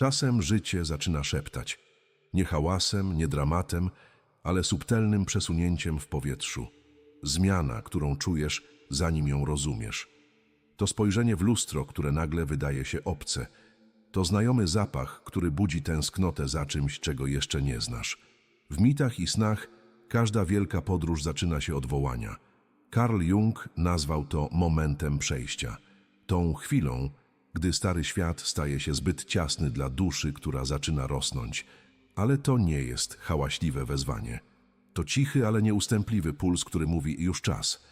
Czasem życie zaczyna szeptać. Nie hałasem, nie dramatem, ale subtelnym przesunięciem w powietrzu. Zmiana, którą czujesz, zanim ją rozumiesz. To spojrzenie w lustro, które nagle wydaje się obce. To znajomy zapach, który budzi tęsknotę za czymś, czego jeszcze nie znasz. W mitach i snach każda wielka podróż zaczyna się od wołania. Carl Jung nazwał to momentem przejścia. Tą chwilą, gdy stary świat staje się zbyt ciasny dla duszy, która zaczyna rosnąć. Ale to nie jest hałaśliwe wezwanie. To cichy, ale nieustępliwy puls, który mówi już czas.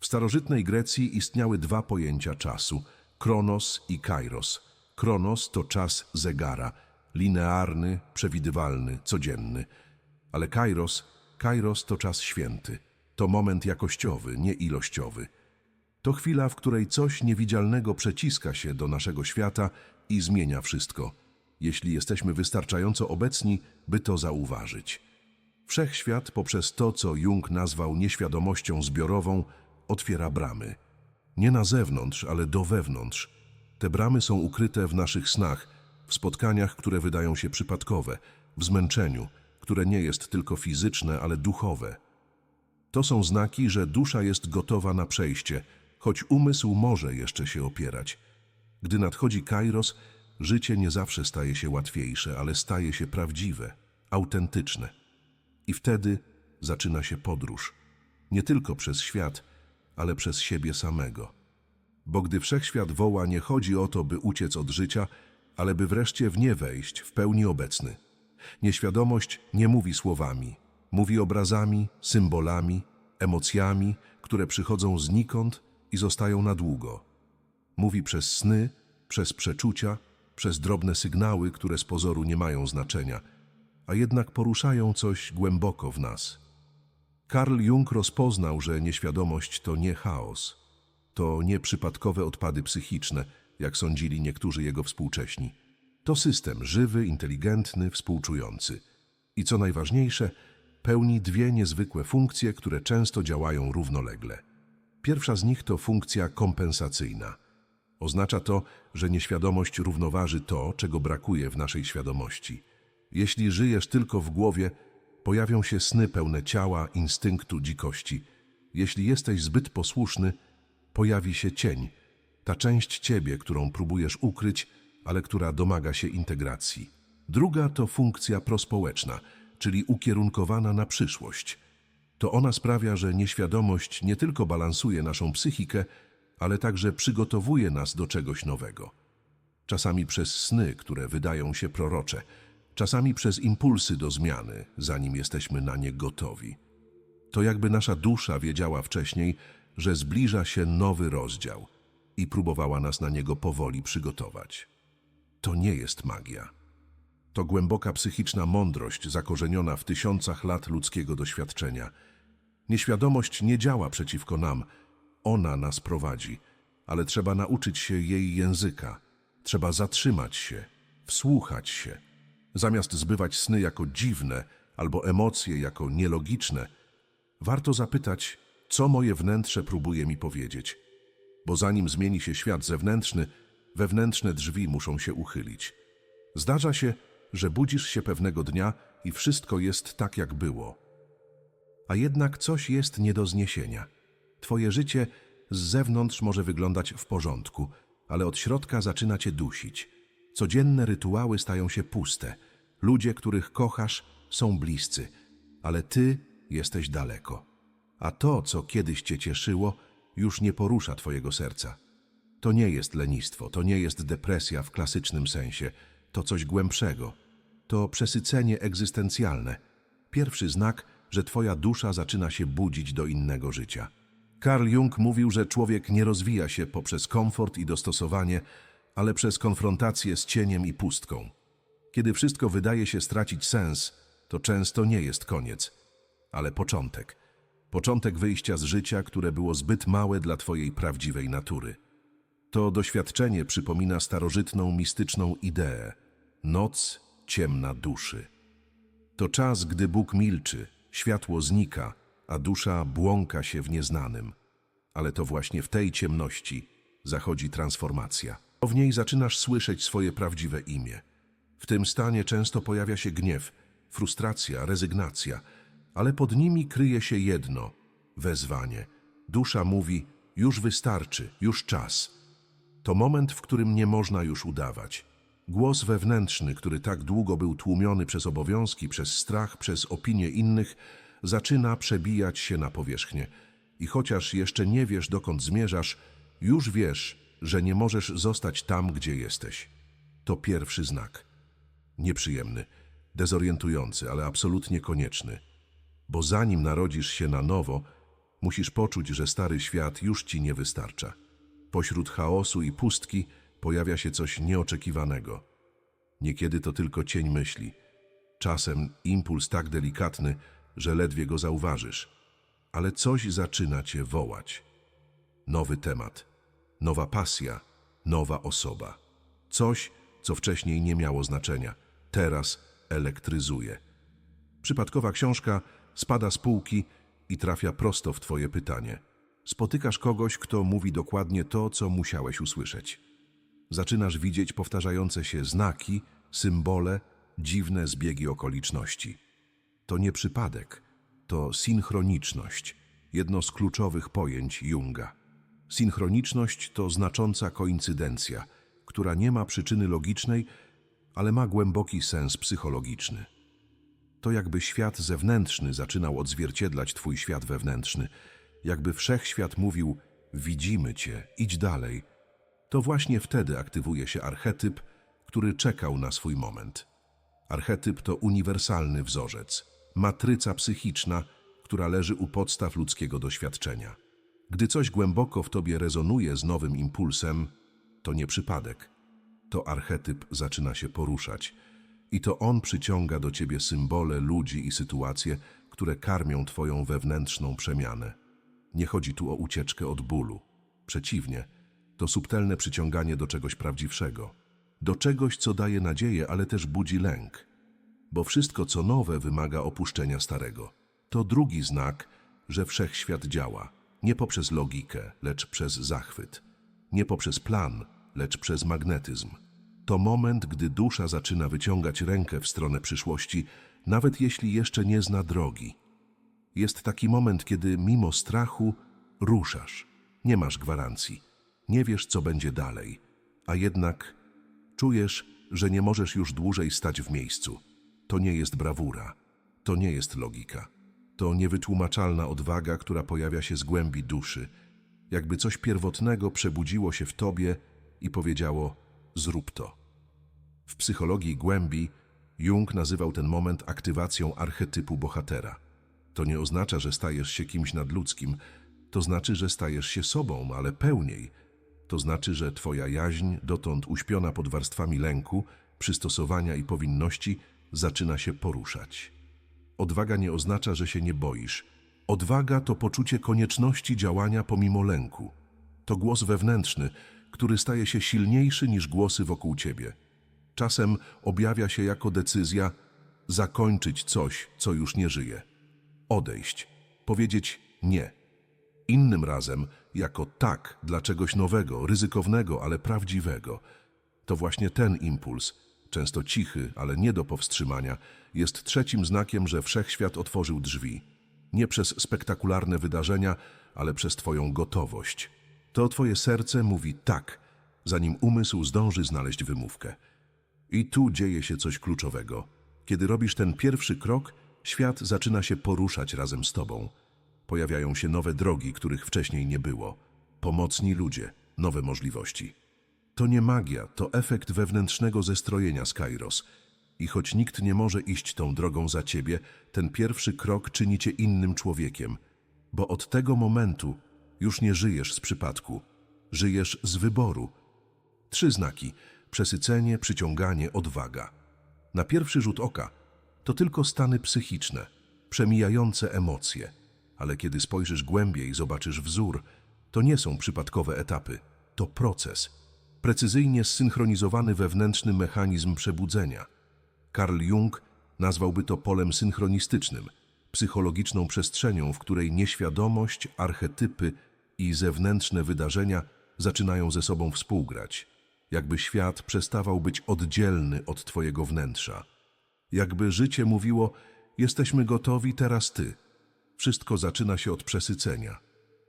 W starożytnej Grecji istniały dwa pojęcia czasu: kronos i kairos. Kronos to czas zegara, linearny, przewidywalny, codzienny. Ale kairos, kairos to czas święty. To moment jakościowy, nie ilościowy. To chwila, w której coś niewidzialnego przeciska się do naszego świata i zmienia wszystko, jeśli jesteśmy wystarczająco obecni, by to zauważyć. Wszechświat poprzez to, co Jung nazwał nieświadomością zbiorową, otwiera bramy. Nie na zewnątrz, ale do wewnątrz. Te bramy są ukryte w naszych snach, w spotkaniach, które wydają się przypadkowe, w zmęczeniu, które nie jest tylko fizyczne, ale duchowe. To są znaki, że dusza jest gotowa na przejście, choć umysł może jeszcze się opierać. Gdy nadchodzi kairos, życie nie zawsze staje się łatwiejsze, ale staje się prawdziwe, autentyczne. I wtedy zaczyna się podróż. Nie tylko przez świat, ale przez siebie samego. Bo gdy wszechświat woła, nie chodzi o to, by uciec od życia, ale by wreszcie w nie wejść, w pełni obecny. Nieświadomość nie mówi słowami, mówi obrazami, symbolami, emocjami, które przychodzą znikąd i zostają na długo. Mówi przez sny, przez przeczucia, przez drobne sygnały, które z pozoru nie mają znaczenia, a jednak poruszają coś głęboko w nas. Karl Jung rozpoznał, że nieświadomość to nie chaos, to nie przypadkowe odpady psychiczne, jak sądzili niektórzy jego współcześni. To system żywy, inteligentny, współczujący. I co najważniejsze, pełni dwie niezwykłe funkcje, które często działają równolegle. Pierwsza z nich to funkcja kompensacyjna. Oznacza to, że nieświadomość równoważy to, czego brakuje w naszej świadomości. Jeśli żyjesz tylko w głowie, pojawią się sny pełne ciała, instynktu, dzikości. Jeśli jesteś zbyt posłuszny, pojawi się cień, ta część ciebie, którą próbujesz ukryć, ale która domaga się integracji. Druga to funkcja prospołeczna, czyli ukierunkowana na przyszłość. To ona sprawia, że nieświadomość nie tylko balansuje naszą psychikę, ale także przygotowuje nas do czegoś nowego. Czasami przez sny, które wydają się prorocze, czasami przez impulsy do zmiany, zanim jesteśmy na nie gotowi. To jakby nasza dusza wiedziała wcześniej, że zbliża się nowy rozdział i próbowała nas na niego powoli przygotować. To nie jest magia. To głęboka psychiczna mądrość zakorzeniona w tysiącach lat ludzkiego doświadczenia. Nieświadomość nie działa przeciwko nam, ona nas prowadzi, ale trzeba nauczyć się jej języka. Trzeba zatrzymać się, wsłuchać się. Zamiast zbywać sny jako dziwne albo emocje jako nielogiczne, warto zapytać, co moje wnętrze próbuje mi powiedzieć. Bo zanim zmieni się świat zewnętrzny, wewnętrzne drzwi muszą się uchylić. Zdarza się, że budzisz się pewnego dnia i wszystko jest tak, jak było. A jednak coś jest nie do zniesienia. Twoje życie z zewnątrz może wyglądać w porządku, ale od środka zaczyna cię dusić. Codzienne rytuały stają się puste. Ludzie, których kochasz, są bliscy, ale ty jesteś daleko. A to, co kiedyś cię cieszyło, już nie porusza twojego serca. To nie jest lenistwo, to nie jest depresja w klasycznym sensie, to coś głębszego. To przesycenie egzystencjalne. Pierwszy znak, że twoja dusza zaczyna się budzić do innego życia. Carl Jung mówił, że człowiek nie rozwija się poprzez komfort i dostosowanie, ale przez konfrontację z cieniem i pustką. Kiedy wszystko wydaje się stracić sens, to często nie jest koniec, ale początek. Początek wyjścia z życia, które było zbyt małe dla twojej prawdziwej natury. To doświadczenie przypomina starożytną, mistyczną ideę. Noc ciemna duszy. To czas, gdy Bóg milczy, światło znika, a dusza błąka się w nieznanym. Ale to właśnie w tej ciemności zachodzi transformacja. W niej zaczynasz słyszeć swoje prawdziwe imię. W tym stanie często pojawia się gniew, frustracja, rezygnacja, ale pod nimi kryje się jedno wezwanie. Dusza mówi: Już wystarczy, już czas. To moment, w którym nie można już udawać. Głos wewnętrzny, który tak długo był tłumiony przez obowiązki, przez strach, przez opinie innych, zaczyna przebijać się na powierzchnię. I chociaż jeszcze nie wiesz, dokąd zmierzasz, już wiesz, że nie możesz zostać tam, gdzie jesteś. To pierwszy znak. Nieprzyjemny, dezorientujący, ale absolutnie konieczny. Bo zanim narodzisz się na nowo, musisz poczuć, że stary świat już ci nie wystarcza. Pośród chaosu i pustki pojawia się coś nieoczekiwanego. Niekiedy to tylko cień myśli, czasem impuls tak delikatny, że ledwie go zauważysz, ale coś zaczyna cię wołać. Nowy temat, nowa pasja, nowa osoba. Coś, co wcześniej nie miało znaczenia, teraz elektryzuje. Przypadkowa książka spada z półki i trafia prosto w Twoje pytanie. Spotykasz kogoś, kto mówi dokładnie to, co musiałeś usłyszeć. Zaczynasz widzieć powtarzające się znaki, symbole, dziwne zbiegi okoliczności. To nie przypadek, to synchroniczność, jedno z kluczowych pojęć Junga. Synchroniczność to znacząca koincydencja, która nie ma przyczyny logicznej, ale ma głęboki sens psychologiczny. To jakby świat zewnętrzny zaczynał odzwierciedlać twój świat wewnętrzny, jakby wszechświat mówił: Widzimy cię, idź dalej. To właśnie wtedy aktywuje się archetyp, który czekał na swój moment. Archetyp to uniwersalny wzorzec, matryca psychiczna, która leży u podstaw ludzkiego doświadczenia. Gdy coś głęboko w tobie rezonuje z nowym impulsem, to nie przypadek. To archetyp zaczyna się poruszać i to on przyciąga do ciebie symbole, ludzi i sytuacje, które karmią twoją wewnętrzną przemianę. Nie chodzi tu o ucieczkę od bólu. Przeciwnie, to subtelne przyciąganie do czegoś prawdziwszego, do czegoś, co daje nadzieję, ale też budzi lęk. Bo wszystko, co nowe, wymaga opuszczenia starego. To drugi znak, że wszechświat działa, nie poprzez logikę, lecz przez zachwyt, nie poprzez plan, lecz przez magnetyzm. To moment, gdy dusza zaczyna wyciągać rękę w stronę przyszłości, nawet jeśli jeszcze nie zna drogi. Jest taki moment, kiedy mimo strachu ruszasz. Nie masz gwarancji. Nie wiesz, co będzie dalej, a jednak czujesz, że nie możesz już dłużej stać w miejscu. To nie jest brawura, to nie jest logika. To niewytłumaczalna odwaga, która pojawia się z głębi duszy, jakby coś pierwotnego przebudziło się w tobie i powiedziało: Zrób to. W psychologii głębi Jung nazywał ten moment aktywacją archetypu bohatera. To nie oznacza, że stajesz się kimś nadludzkim, to znaczy, że stajesz się sobą, ale pełniej. To znaczy, że twoja jaźń, dotąd uśpiona pod warstwami lęku, przystosowania i powinności, zaczyna się poruszać. Odwaga nie oznacza, że się nie boisz. Odwaga to poczucie konieczności działania pomimo lęku. To głos wewnętrzny, który staje się silniejszy niż głosy wokół ciebie. Czasem objawia się jako decyzja zakończyć coś, co już nie żyje. Odejść, powiedzieć nie. Innym razem jako tak dla czegoś nowego, ryzykownego, ale prawdziwego. To właśnie ten impuls, często cichy, ale nie do powstrzymania, jest trzecim znakiem, że wszechświat otworzył drzwi. Nie przez spektakularne wydarzenia, ale przez Twoją gotowość. To Twoje serce mówi tak, zanim umysł zdąży znaleźć wymówkę. I tu dzieje się coś kluczowego. Kiedy robisz ten pierwszy krok, świat zaczyna się poruszać razem z Tobą. Pojawiają się nowe drogi, których wcześniej nie było. Pomocni ludzie, nowe możliwości. To nie magia, to efekt wewnętrznego zestrojenia z Kairos. I choć nikt nie może iść tą drogą za ciebie, ten pierwszy krok czyni cię innym człowiekiem, bo od tego momentu już nie żyjesz z przypadku, żyjesz z wyboru. Trzy znaki: przesycenie, przyciąganie, odwaga. Na pierwszy rzut oka to tylko stany psychiczne, przemijające emocje, ale kiedy spojrzysz głębiej, zobaczysz wzór, to nie są przypadkowe etapy, to proces precyzyjnie zsynchronizowany wewnętrzny mechanizm przebudzenia. Carl Jung nazwałby to polem synchronistycznym, psychologiczną przestrzenią, w której nieświadomość, archetypy i zewnętrzne wydarzenia zaczynają ze sobą współgrać. jakby świat przestawał być oddzielny od twojego wnętrza. Jakby życie mówiło: Jesteśmy gotowi, teraz ty. Wszystko zaczyna się od przesycenia.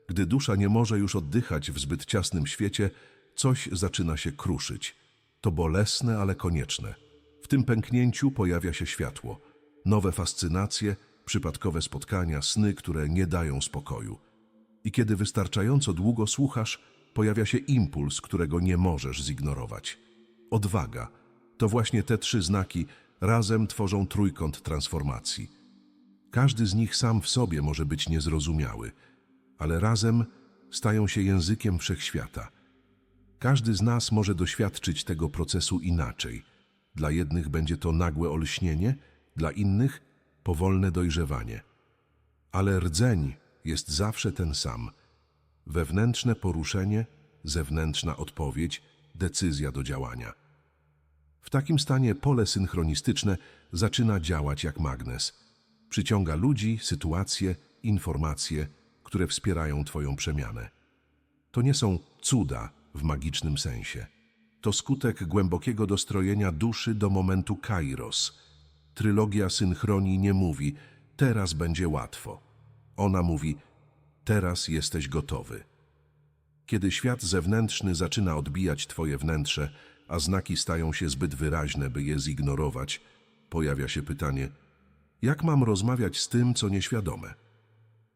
Gdy dusza nie może już oddychać w zbyt ciasnym świecie, coś zaczyna się kruszyć. To bolesne, ale konieczne. W tym pęknięciu pojawia się światło, nowe fascynacje, przypadkowe spotkania, sny, które nie dają spokoju. I kiedy wystarczająco długo słuchasz, pojawia się impuls, którego nie możesz zignorować. Odwaga. To właśnie te trzy znaki razem tworzą trójkąt transformacji. Każdy z nich sam w sobie może być niezrozumiały, ale razem stają się językiem wszechświata. Każdy z nas może doświadczyć tego procesu inaczej. Dla jednych będzie to nagłe olśnienie, dla innych powolne dojrzewanie. Ale rdzeń jest zawsze ten sam. Wewnętrzne poruszenie, zewnętrzna odpowiedź, decyzja do działania. W takim stanie pole synchronistyczne zaczyna działać jak magnes. Przyciąga ludzi, sytuacje, informacje, które wspierają Twoją przemianę. To nie są cuda w magicznym sensie. To skutek głębokiego dostrojenia duszy do momentu kairos. Trylogia synchronii nie mówi, teraz będzie łatwo. Ona mówi, teraz jesteś gotowy. Kiedy świat zewnętrzny zaczyna odbijać Twoje wnętrze, a znaki stają się zbyt wyraźne, by je zignorować, pojawia się pytanie, jak mam rozmawiać z tym, co nieświadome?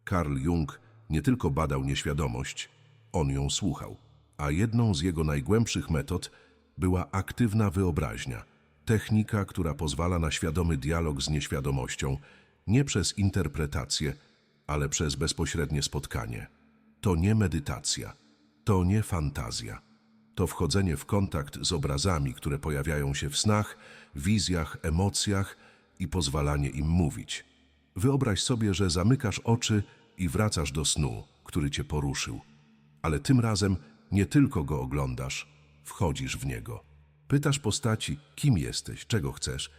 Carl Jung nie tylko badał nieświadomość, on ją słuchał, a jedną z jego najgłębszych metod była aktywna wyobraźnia, technika, która pozwala na świadomy dialog z nieświadomością, nie przez interpretację, ale przez bezpośrednie spotkanie. To nie medytacja, to nie fantazja. To wchodzenie w kontakt z obrazami, które pojawiają się w snach, wizjach, emocjach i pozwalanie im mówić. Wyobraź sobie, że zamykasz oczy i wracasz do snu, który cię poruszył. Ale tym razem nie tylko go oglądasz, wchodzisz w niego. Pytasz postaci, kim jesteś, czego chcesz.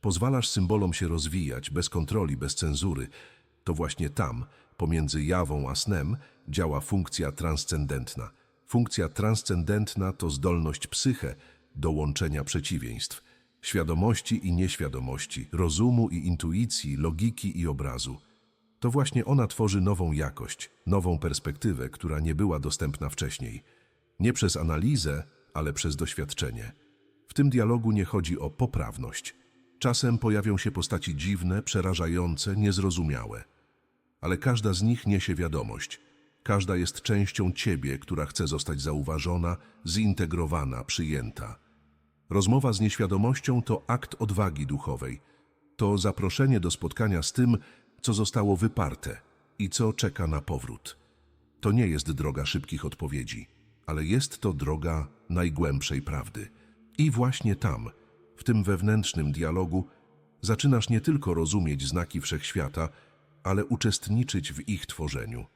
Pozwalasz symbolom się rozwijać, bez kontroli, bez cenzury. To właśnie tam, pomiędzy jawą a snem, działa funkcja transcendentna. Funkcja transcendentna to zdolność psyche do łączenia przeciwieństw, świadomości i nieświadomości, rozumu i intuicji, logiki i obrazu. To właśnie ona tworzy nową jakość, nową perspektywę, która nie była dostępna wcześniej. Nie przez analizę, ale przez doświadczenie. W tym dialogu nie chodzi o poprawność. Czasem pojawią się postaci dziwne, przerażające, niezrozumiałe. Ale każda z nich niesie wiadomość. Każda jest częścią ciebie, która chce zostać zauważona, zintegrowana, przyjęta. Rozmowa z nieświadomością to akt odwagi duchowej. To zaproszenie do spotkania z tym, co zostało wyparte i co czeka na powrót. To nie jest droga szybkich odpowiedzi, ale jest to droga najgłębszej prawdy. I właśnie tam, w tym wewnętrznym dialogu, zaczynasz nie tylko rozumieć znaki wszechświata, ale uczestniczyć w ich tworzeniu.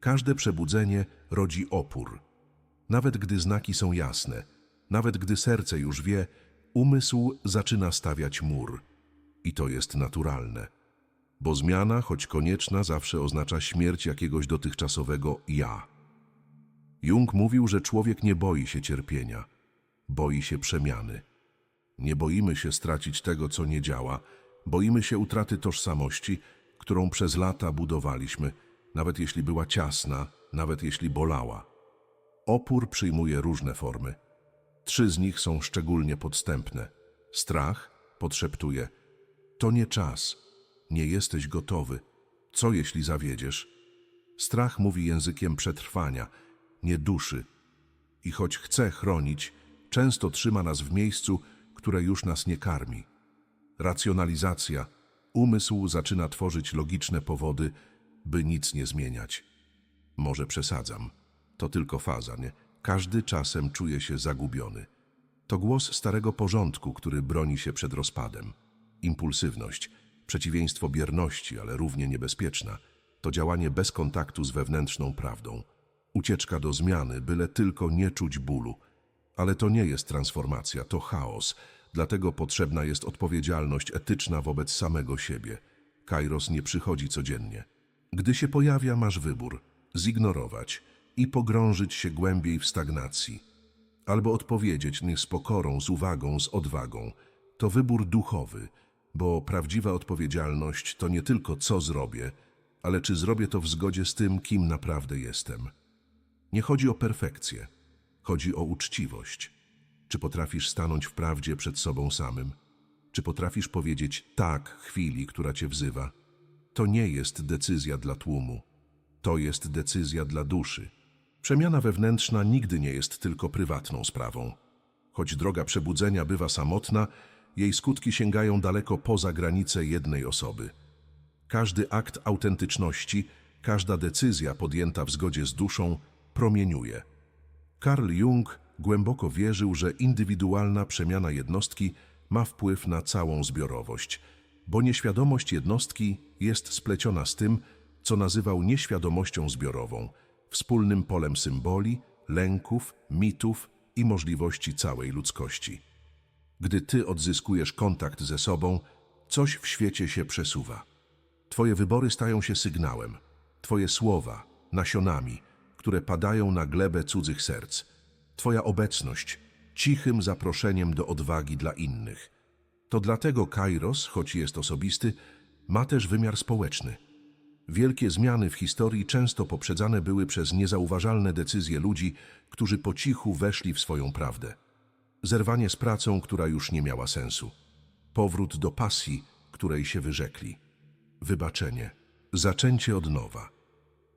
Każde przebudzenie rodzi opór. Nawet gdy znaki są jasne, nawet gdy serce już wie, umysł zaczyna stawiać mur. I to jest naturalne. Bo zmiana, choć konieczna, zawsze oznacza śmierć jakiegoś dotychczasowego ja. Jung mówił, że człowiek nie boi się cierpienia, boi się przemiany. Nie boimy się stracić tego, co nie działa, boimy się utraty tożsamości, którą przez lata budowaliśmy, nawet jeśli była ciasna, nawet jeśli bolała. Opór przyjmuje różne formy. Trzy z nich są szczególnie podstępne. Strach podszeptuje: To nie czas, nie jesteś gotowy. Co jeśli zawiedziesz? Strach mówi językiem przetrwania, nie duszy. I choć chce chronić, często trzyma nas w miejscu, które już nas nie karmi. Racjonalizacja. Umysł zaczyna tworzyć logiczne powody, by nic nie zmieniać. Może przesadzam. To tylko faza, nie? Każdy czasem czuje się zagubiony. To głos starego porządku, który broni się przed rozpadem. Impulsywność, przeciwieństwo bierności, ale równie niebezpieczna, to działanie bez kontaktu z wewnętrzną prawdą. Ucieczka do zmiany, byle tylko nie czuć bólu. Ale to nie jest transformacja, to chaos, dlatego potrzebna jest odpowiedzialność etyczna wobec samego siebie. Kairos nie przychodzi codziennie. Gdy się pojawia, masz wybór zignorować i pogrążyć się głębiej w stagnacji, albo odpowiedzieć z pokorą, z uwagą, z odwagą. To wybór duchowy, bo prawdziwa odpowiedzialność to nie tylko co zrobię, ale czy zrobię to w zgodzie z tym, kim naprawdę jestem. Nie chodzi o perfekcję, chodzi o uczciwość. Czy potrafisz stanąć w prawdzie przed sobą samym? Czy potrafisz powiedzieć tak chwili, która cię wzywa? To nie jest decyzja dla tłumu, to jest decyzja dla duszy. Przemiana wewnętrzna nigdy nie jest tylko prywatną sprawą. Choć droga przebudzenia bywa samotna, jej skutki sięgają daleko poza granice jednej osoby. Każdy akt autentyczności, każda decyzja podjęta w zgodzie z duszą promieniuje. Carl Jung głęboko wierzył, że indywidualna przemiana jednostki ma wpływ na całą zbiorowość, bo nieświadomość jednostki jest spleciona z tym, co nazywał nieświadomością zbiorową, wspólnym polem symboli, lęków, mitów i możliwości całej ludzkości. Gdy ty odzyskujesz kontakt ze sobą, coś w świecie się przesuwa. Twoje wybory stają się sygnałem, Twoje słowa nasionami, które padają na glebę cudzych serc, Twoja obecność cichym zaproszeniem do odwagi dla innych. To dlatego Kairos, choć jest osobisty, ma też wymiar społeczny. Wielkie zmiany w historii często poprzedzane były przez niezauważalne decyzje ludzi, którzy po cichu weszli w swoją prawdę. Zerwanie z pracą, która już nie miała sensu. Powrót do pasji, której się wyrzekli. Wybaczenie. Zaczęcie od nowa.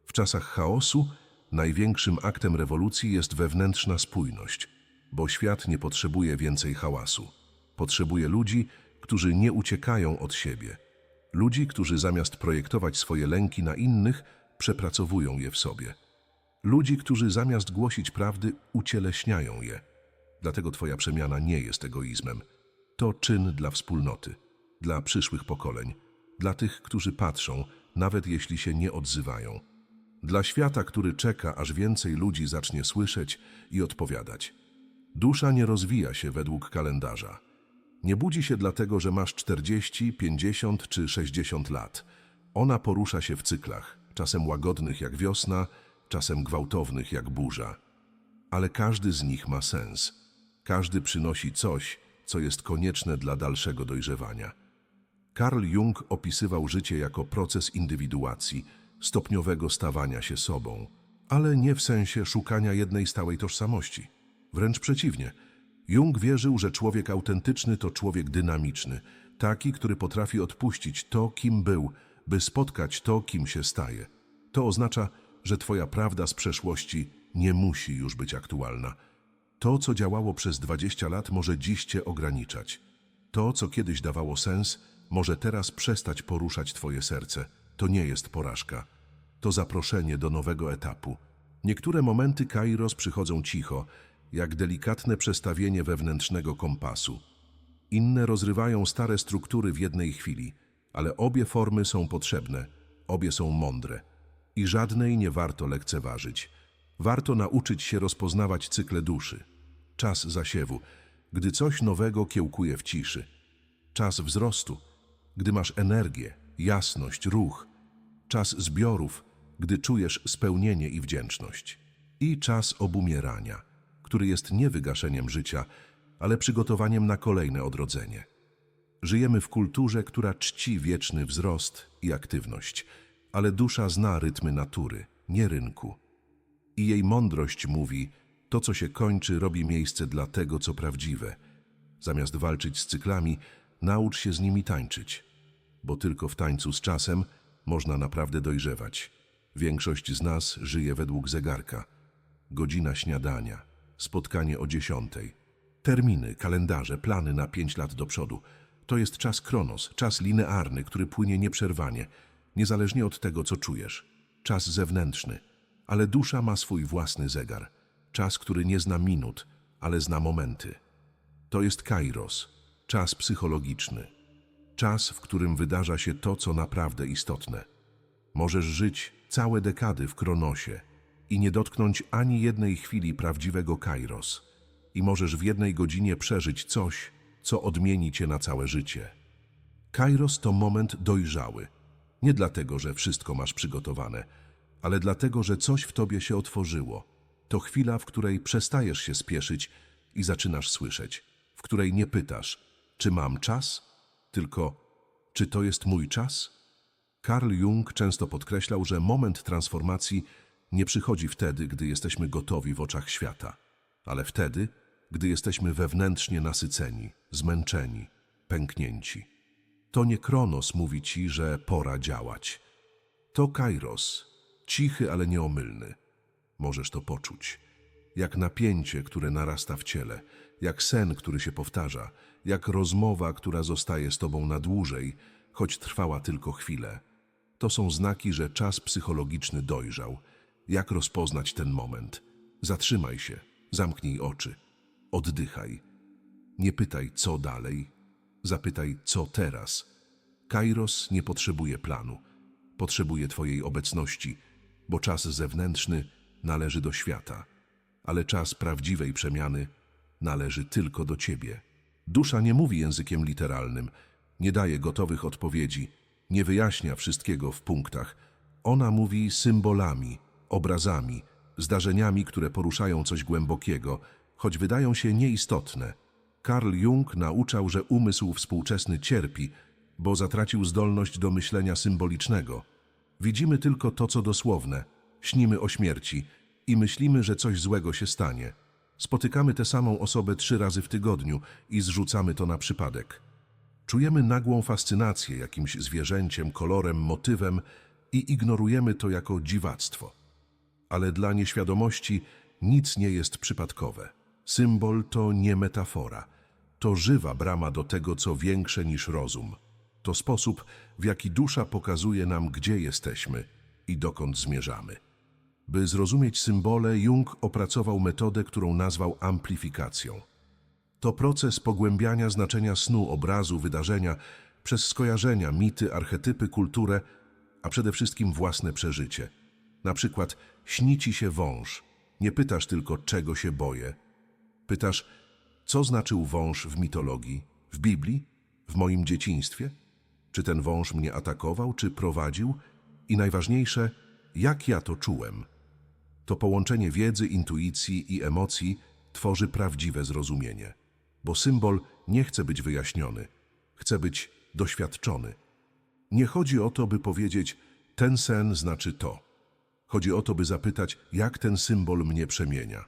W czasach chaosu największym aktem rewolucji jest wewnętrzna spójność, bo świat nie potrzebuje więcej hałasu. Potrzebuje ludzi, którzy nie uciekają od siebie. Ludzi, którzy zamiast projektować swoje lęki na innych, przepracowują je w sobie. Ludzi, którzy zamiast głosić prawdy, ucieleśniają je. Dlatego Twoja przemiana nie jest egoizmem. To czyn dla wspólnoty, dla przyszłych pokoleń, dla tych, którzy patrzą, nawet jeśli się nie odzywają. Dla świata, który czeka, aż więcej ludzi zacznie słyszeć i odpowiadać. Dusza nie rozwija się według kalendarza. Nie budzi się dlatego, że masz 40, 50 czy 60 lat. Ona porusza się w cyklach, czasem łagodnych jak wiosna, czasem gwałtownych jak burza. Ale każdy z nich ma sens. Każdy przynosi coś, co jest konieczne dla dalszego dojrzewania. Carl Jung opisywał życie jako proces indywiduacji, stopniowego stawania się sobą, ale nie w sensie szukania jednej stałej tożsamości. Wręcz przeciwnie. Jung wierzył, że człowiek autentyczny to człowiek dynamiczny, taki, który potrafi odpuścić to, kim był, by spotkać to, kim się staje. To oznacza, że Twoja prawda z przeszłości nie musi już być aktualna. To, co działało przez 20 lat, może dziś Cię ograniczać. To, co kiedyś dawało sens, może teraz przestać poruszać Twoje serce. To nie jest porażka. To zaproszenie do nowego etapu. Niektóre momenty Kairos przychodzą cicho, jak delikatne przestawienie wewnętrznego kompasu. Inne rozrywają stare struktury w jednej chwili, ale obie formy są potrzebne, obie są mądre i żadnej nie warto lekceważyć. Warto nauczyć się rozpoznawać cykle duszy. Czas zasiewu, gdy coś nowego kiełkuje w ciszy. Czas wzrostu, gdy masz energię, jasność, ruch. Czas zbiorów, gdy czujesz spełnienie i wdzięczność. I czas obumierania, który jest nie wygaszeniem życia, ale przygotowaniem na kolejne odrodzenie. Żyjemy w kulturze, która czci wieczny wzrost i aktywność, ale dusza zna rytmy natury, nie rynku. I jej mądrość mówi, to co się kończy robi miejsce dla tego, co prawdziwe. Zamiast walczyć z cyklami, naucz się z nimi tańczyć, bo tylko w tańcu z czasem można naprawdę dojrzewać. Większość z nas żyje według zegarka. Godzina śniadania, spotkanie o dziesiątej, terminy, kalendarze, plany na pięć lat do przodu. To jest czas kronos, czas linearny, który płynie nieprzerwanie, niezależnie od tego, co czujesz. Czas zewnętrzny, ale dusza ma swój własny zegar. Czas, który nie zna minut, ale zna momenty. To jest kairos, czas psychologiczny. Czas, w którym wydarza się to, co naprawdę istotne. Możesz żyć całe dekady w kronosie i nie dotknąć ani jednej chwili prawdziwego kairos. I możesz w jednej godzinie przeżyć coś, co odmieni cię na całe życie. Kairos to moment dojrzały. Nie dlatego, że wszystko masz przygotowane, ale dlatego, że coś w tobie się otworzyło. To chwila, w której przestajesz się spieszyć i zaczynasz słyszeć, w której nie pytasz, czy mam czas, tylko czy to jest mój czas? Carl Jung często podkreślał, że moment transformacji nie przychodzi wtedy, gdy jesteśmy gotowi w oczach świata, ale wtedy, gdy jesteśmy wewnętrznie nasyceni, zmęczeni, pęknięci. To nie Kronos mówi ci, że pora działać. To Kairos, cichy, ale nieomylny. Możesz to poczuć. Jak napięcie, które narasta w ciele, jak sen, który się powtarza, jak rozmowa, która zostaje z tobą na dłużej, choć trwała tylko chwilę. To są znaki, że czas psychologiczny dojrzał. Jak rozpoznać ten moment? Zatrzymaj się, zamknij oczy, oddychaj. Nie pytaj, co dalej, zapytaj, co teraz. Kairos nie potrzebuje planu, potrzebuje Twojej obecności, bo czas zewnętrzny należy do świata, ale czas prawdziwej przemiany należy tylko do Ciebie. Dusza nie mówi językiem literalnym, nie daje gotowych odpowiedzi, nie wyjaśnia wszystkiego w punktach. Ona mówi symbolami, obrazami, zdarzeniami, które poruszają coś głębokiego, choć wydają się nieistotne. Carl Jung nauczał, że umysł współczesny cierpi, bo zatracił zdolność do myślenia symbolicznego. Widzimy tylko to, co dosłowne, śnimy o śmierci i myślimy, że coś złego się stanie. Spotykamy tę samą osobę trzy razy w tygodniu i zrzucamy to na przypadek. Czujemy nagłą fascynację jakimś zwierzęciem, kolorem, motywem i ignorujemy to jako dziwactwo. Ale dla nieświadomości nic nie jest przypadkowe. Symbol to nie metafora. To żywa brama do tego, co większe niż rozum. To sposób, w jaki dusza pokazuje nam, gdzie jesteśmy i dokąd zmierzamy. By zrozumieć symbole, Jung opracował metodę, którą nazwał amplifikacją. To proces pogłębiania znaczenia snu, obrazu, wydarzenia przez skojarzenia, mity, archetypy, kulturę, a przede wszystkim własne przeżycie. Na przykład śni ci się wąż. Nie pytasz tylko, czego się boję. Pytasz, co znaczył wąż w mitologii, w Biblii, w moim dzieciństwie? Czy ten wąż mnie atakował, czy prowadził? I najważniejsze, jak ja to czułem? To połączenie wiedzy, intuicji i emocji tworzy prawdziwe zrozumienie. Bo symbol nie chce być wyjaśniony, chce być doświadczony. Nie chodzi o to, by powiedzieć, ten sen znaczy to. Chodzi o to, by zapytać, jak ten symbol mnie przemienia.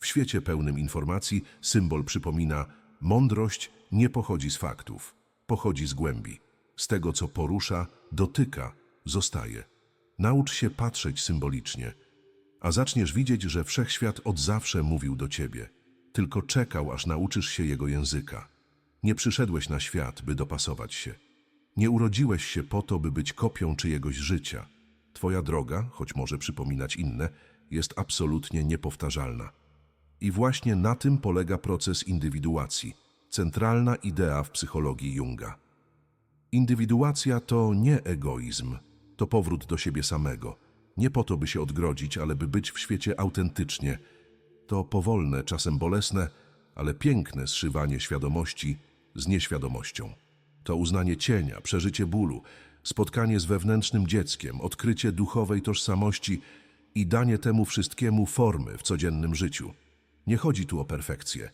W świecie pełnym informacji symbol przypomina, mądrość nie pochodzi z faktów, pochodzi z głębi. Z tego, co porusza, dotyka, zostaje. Naucz się patrzeć symbolicznie, a zaczniesz widzieć, że wszechświat od zawsze mówił do ciebie. Tylko czekał, aż nauczysz się jego języka. Nie przyszedłeś na świat, by dopasować się. Nie urodziłeś się po to, by być kopią czyjegoś życia. Twoja droga, choć może przypominać inne, jest absolutnie niepowtarzalna. I właśnie na tym polega proces indywiduacji, centralna idea w psychologii Junga. Indywiduacja to nie egoizm, to powrót do siebie samego. Nie po to, by się odgrodzić, ale by być w świecie autentycznie. To powolne, czasem bolesne, ale piękne zszywanie świadomości z nieświadomością. To uznanie cienia, przeżycie bólu, spotkanie z wewnętrznym dzieckiem, odkrycie duchowej tożsamości i danie temu wszystkiemu formy w codziennym życiu. Nie chodzi tu o perfekcję,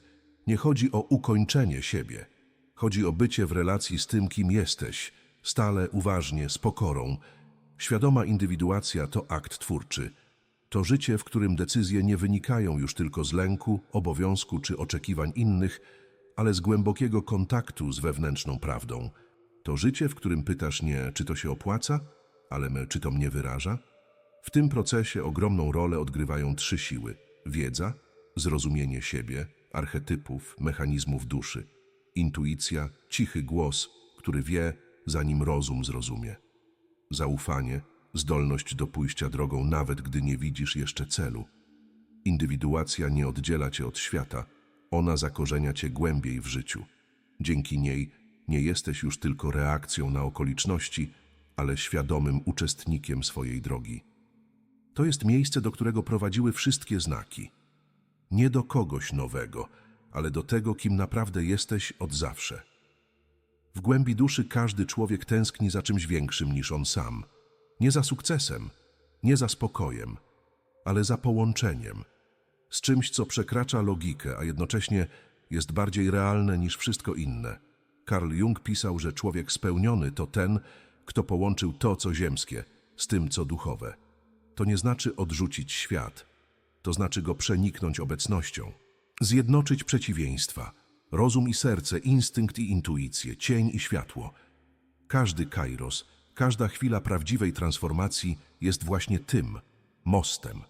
nie chodzi o ukończenie siebie. Chodzi o bycie w relacji z tym, kim jesteś, stale, uważnie, z pokorą. Świadoma indywiduacja to akt twórczy. To życie, w którym decyzje nie wynikają już tylko z lęku, obowiązku czy oczekiwań innych, ale z głębokiego kontaktu z wewnętrzną prawdą. To życie, w którym pytasz nie, czy to się opłaca, ale my, czy to mnie wyraża? W tym procesie ogromną rolę odgrywają trzy siły: wiedza, zrozumienie siebie, archetypów, mechanizmów duszy, intuicja, cichy głos, który wie, zanim rozum zrozumie, zaufanie, zdolność do pójścia drogą, nawet gdy nie widzisz jeszcze celu. Indywiduacja nie oddziela cię od świata, ona zakorzenia cię głębiej w życiu. Dzięki niej nie jesteś już tylko reakcją na okoliczności, ale świadomym uczestnikiem swojej drogi. To jest miejsce, do którego prowadziły wszystkie znaki. Nie do kogoś nowego, ale do tego, kim naprawdę jesteś od zawsze. W głębi duszy każdy człowiek tęskni za czymś większym niż on sam. Nie za sukcesem, nie za spokojem, ale za połączeniem. z czymś, co przekracza logikę, a jednocześnie jest bardziej realne niż wszystko inne. Carl Jung pisał, że człowiek spełniony to ten, kto połączył to, co ziemskie, z tym, co duchowe. To nie znaczy odrzucić świat, to znaczy go przeniknąć obecnością, zjednoczyć przeciwieństwa, rozum i serce, instynkt i intuicję, cień i światło. Każdy kairos, każda chwila prawdziwej transformacji jest właśnie tym mostem.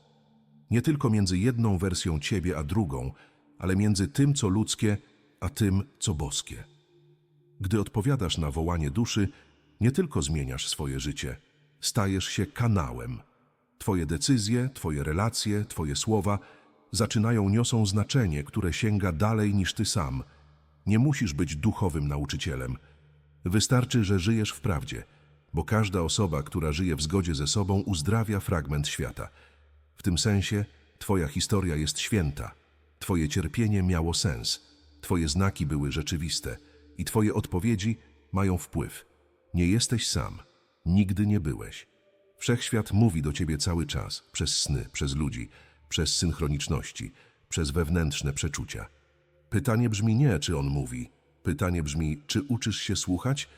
Nie tylko między jedną wersją ciebie a drugą, ale między tym, co ludzkie, a tym, co boskie. Gdy odpowiadasz na wołanie duszy, nie tylko zmieniasz swoje życie, stajesz się kanałem. Twoje decyzje, Twoje relacje, Twoje słowa zaczynają niosą znaczenie, które sięga dalej niż Ty sam. Nie musisz być duchowym nauczycielem. Wystarczy, że żyjesz w prawdzie, bo każda osoba, która żyje w zgodzie ze sobą, uzdrawia fragment świata. W tym sensie Twoja historia jest święta. Twoje cierpienie miało sens. Twoje znaki były rzeczywiste i Twoje odpowiedzi mają wpływ. Nie jesteś sam. Nigdy nie byłeś. Wszechświat mówi do Ciebie cały czas, przez sny, przez ludzi, przez synchroniczności, przez wewnętrzne przeczucia. Pytanie brzmi nie, czy on mówi. Pytanie brzmi, czy uczysz się słuchać?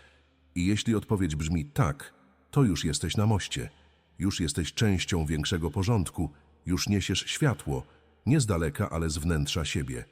I jeśli odpowiedź brzmi tak, to już jesteś na moście. Już jesteś częścią większego porządku, już niesiesz światło, nie z daleka, ale z wnętrza siebie.